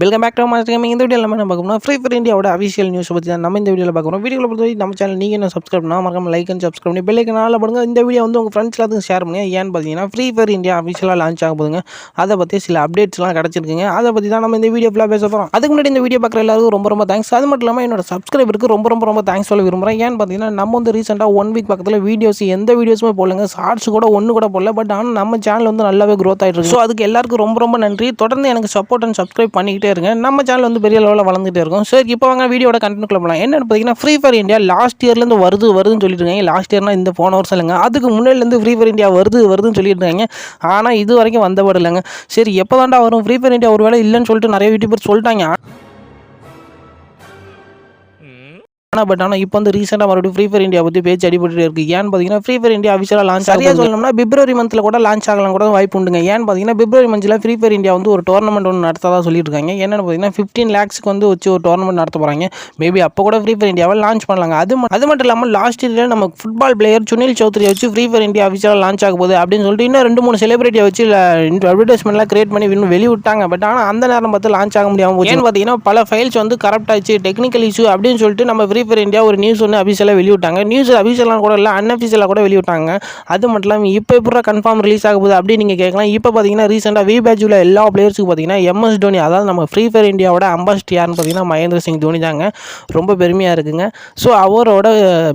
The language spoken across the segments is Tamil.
Welcome back to master gaming இந்த வீடியோ நம்ம பார்க்கணும் ஃப்ரீ ஃபயர் இந்தியாவோட அஃபிஷியல் நியூஸ் பற்றி தான் நம்ம இந்த வீடியோவில் பார்க்குறோம் வீடியோவில் பொறுத்த நம்ம சேனல் நீங்கள் என்ன சப்ஸ்கிரைப் பண்ணால் மறக்காம லைக் அண்ட் சப்ஸ்கிரைப் பண்ணி பெல்லைக்கு நாளில் பண்ணுங்க இந்த வீடியோ வந்து உங்கள் ஃப்ரெண்ட்ஸ் எல்லாத்துக்கும் ஷேர் பண்ணுங்க. ஏன்னு பார்த்தீங்கன்னா ஃப்ரீ ஃபயர் இந்தியா அஃபிஷியலாக லான்ச் ஆக போதுங்க அதை பற்றி சில அப்டேட்ஸ்லாம் கிடச்சிருக்குங்க. அதை பற்றி தான் நம்ம இந்த வீடியோ ஃபுல்லாக பேச போகிறோம் அதுக்கு முன்னாடி இந்த வீடியோ பார்க்குற எல்லாருக்கும் ரொம்ப ரொம்ப தேங்க்ஸ் அது மட்டும் இல்லாமல் என்னோட சப்ஸ்கிரைபருக்கு ரொம்ப ரொம்ப ரொம்ப தேங்க்ஸ் சொல்ல விரும்புகிறேன் ஏன்னு பார்த்தீங்கன்னா நம்ம வந்து ரீசெண்டாக ஒன் வீக் பக்கத்தில் வீடியோஸ் எந்த வீடியோஸுமே போடலங்க. ஷார்ட்ஸ் கூட ஒன்று கூட போடல. பட் ஆனால் நம்ம சேனல் வந்து நல்லாவே க்ரோத் ஆகிட்டு இருக்கு. ஸோ அதுக்கு எல்லாருக்கும் ரொம்ப ரொம்ப நன்றி. தொடர்ந்து எனக்கு சப்போர்ட் அண்ட் சப்ஸ்கிரைப் பண்ணிக்கிட்டு இருங்க. நம்ம சேனல் வந்து பெரிய லெவலில் வளர்ந்துகிட்டே இருக்கும். சரி இப்போ வாங்க வீடியோட கண்டென்ட் போகலாம் என்னென்னு பார்த்தீங்கன்னா ஃப்ரீ ஃபயர் இந்தியா லாஸ்ட் இயர்லேருந்து வருது வருதுன்னு சொல்லிட்டு இருக்காங்க லாஸ்ட் இயர்னா இந்த போன வருஷம் இல்லைங்க. அதுக்கு முன்னாடிலேருந்து ஃப்ரீ ஃபயர் இந்தியா வருது வருதுன்னு சொல்லிட்டு இருக்காங்க ஆனால் இது வரைக்கும் வந்தபாடு இல்லைங்க சரி எப்போ தாண்டா வரும்? ஃப்ரீ ஃபயர் இந்தியா ஒரு வேலை இல்லைன்னு சொல்லிட்டு நிறைய யூடியூபர் சொல்லிட்டாங்க. ஆனால் பட் ஆனால் இப்போ வந்து ரீசெண்டாக மறுபடியும் ஃப்ரீ ஃபயர் இந்தியா பற்றி பேச்சு அடிபட்டு இருக்கு. ஏன்னு பார்த்தீங்கன்னா ஃப்ரீ ஃபயர் இந்தியா அஃபிஷியலாக லான்ச் சரியாக சொல்லணும்னா பிப்ரவரி மந்தில் கூட லான்ச் ஆகலாம் கூட வாய்ப்பு உண்டுங்க. ஏன்னு பார்த்தீங்கன்னா பிப்ரவரி மந்தில் ஃப்ரீ ஃபயர் இந்தியா வந்து ஒரு டோர்னமெண்ட் ஒன்று நடத்ததா சொல்லிட்டு இருக்காங்க என்னென்னு பார்த்தீங்கன்னா ஃபிஃப்டீன் லேக்ஸ்க்கு வந்து வச்சு ஒரு டோர்னமெண்ட் நடத்த போகிறாங்க மேபி அப்போ கூட ஃப்ரீ ஃபயர் இந்தியாவை லான்ச் பண்ணலாங்க. அது அது மட்டும் இல்லாமல் லாஸ்ட் இயரில் நம்ம ஃபுட்பால் பிளேயர் சுனில் சௌத்ரியை வச்சு ஃப்ரீ ஃபயர் இந்தியா அஃபிஷியலாக லான்ச் ஆக போகுது அப்படின்னு சொல்லிட்டு இன்னும் ரெண்டு மூணு செலிபிரிட்டியை வச்சு அட்வர்டைஸ்மெண்ட்லாம் கிரியேட் பண்ணி இன்னும் வெளிவிட்டாங்க பட் ஆனால் அந்த நேரம் பார்த்து லான்ச் ஆக முடியாமல் போச்சு. ஏன்னு பார்த்தீங்கன்னா பல ஃபைல்ஸ் வந்து கரப்ட் ஆச்சு டெக்னிக்கல் இஷ்யூ அப்படின்னு சொல்லிட்டு நம்ம ஃப்ரீ ஃபர் இந்தியா ஒரு நியூஸ் ஒன்று அபிஷியலாக வெளியிட்டாங்க. நியூஸ் அபிஷியலாக கூட இல்லை அன்அஃபிஷியலாக கூட வெளியிட்டாங்க. அது மட்டும் இல்லாமல் இப்போ எப்போ கன்ஃபார்ம் ரிலீஸ் ஆக போகுது அப்படின்னு நீங்கள் கேட்கலாம் இப்போ பார்த்தீங்கன்னா ரீசெண்டாக வி உள்ள எல்லா பிளேயர்ஸுக்கு பார்த்தீங்கன்னா எம்எஸ் தோனி அதாவது நம்ம ஃப்ரீ ஃபயர் இந்தியாவோட அம்பாசிடர் யாருன்னு பார்த்தீங்கன்னா மகேந்திர சிங் தோனி தாங்க. ரொம்ப பெருமையாக இருக்குங்க. ஸோ அவரோட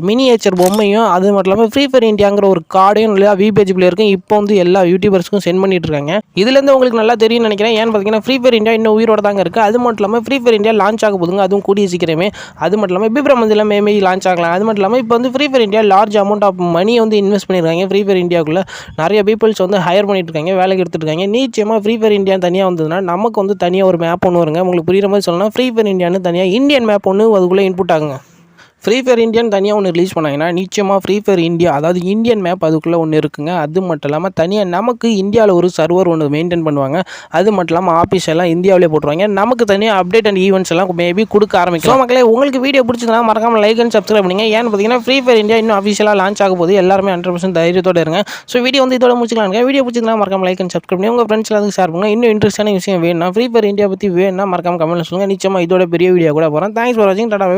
மினியேச்சர் பொம்மையும் அது மட்டும் இல்லாமல் ஃப்ரீ ஃபயர் இந்தியாங்கிற ஒரு கார்டையும் இல்லையா வி பேஜ் பிளேயருக்கும் இப்போ வந்து எல்லா யூடியூபர்ஸ்க்கும் சென்ட் பண்ணிட்டு இருக்காங்க. இதுலேருந்து உங்களுக்கு நல்லா தெரியும்னு நினைக்கிறேன். ஏன்னு பார்த்தீங்கன்னா ஃப்ரீ ஃபயர் இந்தியா இன்னும் உயிரோட தாங்க இருக்குது அது மட்டும் இல்லாமல் ஃப்ரீ ஃபயர் இந்தியா லான்ச் ஆக போதுங்க அதுவும் கூடிய சீக்கிரமே. அது மட்டும் இல்லாமல் வந்து இதெல்லாம் மேமே லான்ச் ஆகலாம். அது மட்டும் இல்லாமல் இப்போ வந்து free fire India large amount of money வந்து இன்வெஸ்ட் பண்ணியிருக்காங்க ஃப்ரீ ஃபயர் இந்தியாவுக்குள்ளே நிறைய பீப்புள்ஸ் வந்து ஹையர் பண்ணிட்டு இருக்காங்க வேலைக்கு எடுத்துருக்காங்க இருக்காங்க. நிச்சயமாக ஃப்ரீ ஃபயர் இந்தியா தனியாக வந்ததுன்னா நமக்கு வந்து தனியாக ஒரு மேப் ஒன்று வருங்க. உங்களுக்கு புரியுற மாதிரி சொல்லலாம் ஃப்ரீ ஃபயர் இந்தியான்னு தனியாக இந்தியன் மேப் ஒன்று அதுக்குள்ளே இன்புட் ஆகுங்க. ஃப்ரீ ஃபயர் இந்தியன் தனியாக ஒன்று ரிலீஸ் பண்ணாங்கன்னா நிச்சயமாக ஃப்ரீ ஃபயர் இந்தியா அதாவது இந்தியன் மேப் அதுக்குள்ளே ஒன்று இருக்குங்க. அது மட்டும் இல்லாமல் தனியாக நமக்கு இந்தியாவில் ஒரு சர்வர் ஒன்று மெயின்டைன் பண்ணுவாங்க. அது மட்டும் இல்லாமல் ஆஃபீஸ் எல்லாம் இந்தியாவிலே போட்டுருவாங்க. நமக்கு தனியாக அப்டேட் அண்ட் ஈவெண்ட்ஸ் எல்லாம் மேபி கொடுக்க ஆரம்பிக்கும் மக்களே உங்களுக்கு வீடியோ பிடிச்சதுனா மறக்காம லைக் அண்ட் சப்ஸ்கிரைப் பண்ணுங்க. ஏன்னு பார்த்தீங்கன்னா ஃப்ரீ ஃபயர் இந்தியா இன்னும் அஃபிஷியலாக லான்ச் ஆக போது எல்லாருமே ஹண்ட்ரட் பர்சன்ட் தைரியத்தோடு இருங்க. ஸோ வீடியோ வந்து இதோட முடிச்சுக்கலாங்க வீடியோ பிடிச்சதுனா மறக்காம லைக் அண்ட் சப்ஸ்கிரைப் பண்ணி உங்கள் ஃப்ரெண்ட்ஸ் எல்லாத்துக்கும் ஷேர் பண்ணுங்க. இன்னும் இன்ட்ரெஸ்டான விஷயம் வேணும்னா ஃப்ரீ ஃபயர் இந்தியா பற்றி வேணும்னா மறக்காம கமெண்ட்ல சொல்லுங்கள் நிச்சயமாக இதோட பெரிய வீடியோ கூட போகிறேன் தேங்க்ஸ் ஃபார் வாட்சிங் டாடா